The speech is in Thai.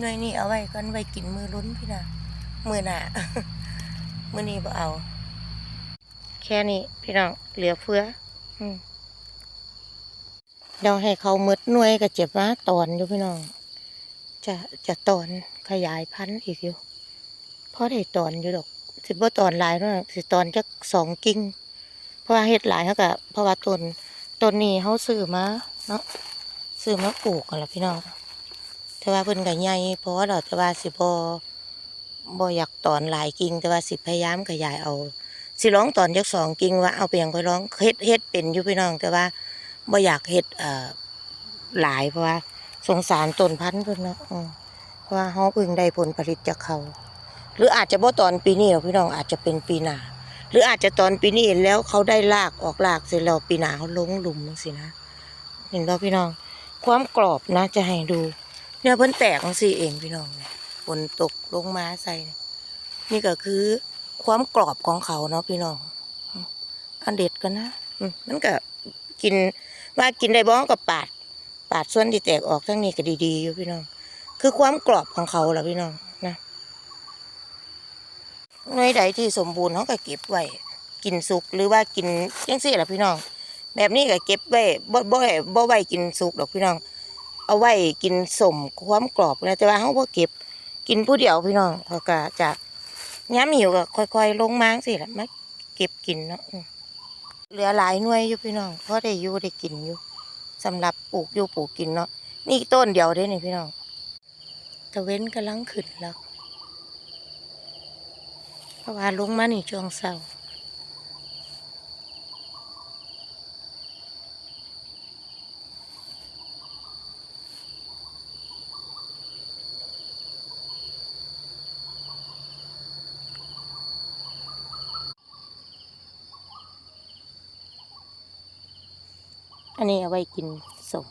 หน่วยนี้เอาไว้ก่อนไว้กินมือลุ้นพี่นะมือหนามือนี้บ่เอา แค่นี้พี่น้องเหลือเฟืออืเดี๋ยวให้เขามืดหน่วยก็เจ็บมาตอนอยู่พี่น้อง จะจะตอนขยายพันธุ์อีกอยู่เพราะได้ตอนอยู่ดอกสิบ่ตอนหลายเนาะสิตอนจักสองกิ่งเพราะว่าเฮ็ดหลายเขาก็เพราะว่าต้นต้นนี้เขาซื้อมาเนาะซื้อมาปลูกกันละพี่น้อง แต่ว่าเพิ่นก็ใหญ่พอดอกแต่ว่าสิบ่บ่อยากตอนหลายกิ่งแต่ว่าสิพยายามขยายเอา สิร้องตอนจักสองกิ่งว่าเอาไปหยังก็ร้องเฮ็ดเฮ็ดเป็นอยู่พี่น้อง แต่ว่าบ่อยากเฮ็ดเอ่อหลายเพราะว่าสงสารต้นพันธุ์เพิ่นเนาะอืมเพราะว่าเฮาเพิ่งได้ผลผลิตจากเขา หรืออาจจะบ่ตอนปีนี้หรอกพี่น้องอาจจะเป็นปีหน้าหรืออาจจะตอนปีนี้แล้วเขาได้รากออกรากเสร็จแล้วปีหน้าเขาลงหลุมจังซี่นะ เห็นบ่พี่น้อง ความกรอบนะจะให้ดู เนี่ยเพิ่นแตกจังซี่เองพี่น้องเนี่ยฝนตกลงมาใส่เนี่ยนี่ก็คือความกรอบของเขาเนาะพี่น้องอันเด็ดกันนะมันก็กินว่ากินได้บ้องกับปาด ปาดส่วนที่แตกออกทั้งนี้ก็ดีๆอยู่พี่น้อง คือความกรอบของเขาละพี่น้องนะหน่วยใดที่สมบูรณ์เขาก็เก็บไว้กินสุกหรือว่ากินจังซี่ละพี่น้อง แบบนี้ก็เก็บไว้บ่บ่ให้บ่ไว้กินสุกดอกพี่น้อง เอาไว้กินสมความกรอบนะแต่ว่าเขาบ่เก็บกินผู้เดียวพี่น้องเขาก็จะย้ำหิวก็ค่อย ๆ ลงมาจังซี่ล่ะมาเก็บกินเนาะเหลือหลายหน่วยอยู่พี่น้องเพราะได้อยู่ได้กินอยู่สำหรับปลูกอยู่ปลูกกินเนาะนี่ต้นเดียวเด้นี่พี่น้องตะเว้นกำลังขึ้นแล้วเพราะว่าลงมานี่ช่วงเช้า อันนี้เอาไว้กินสม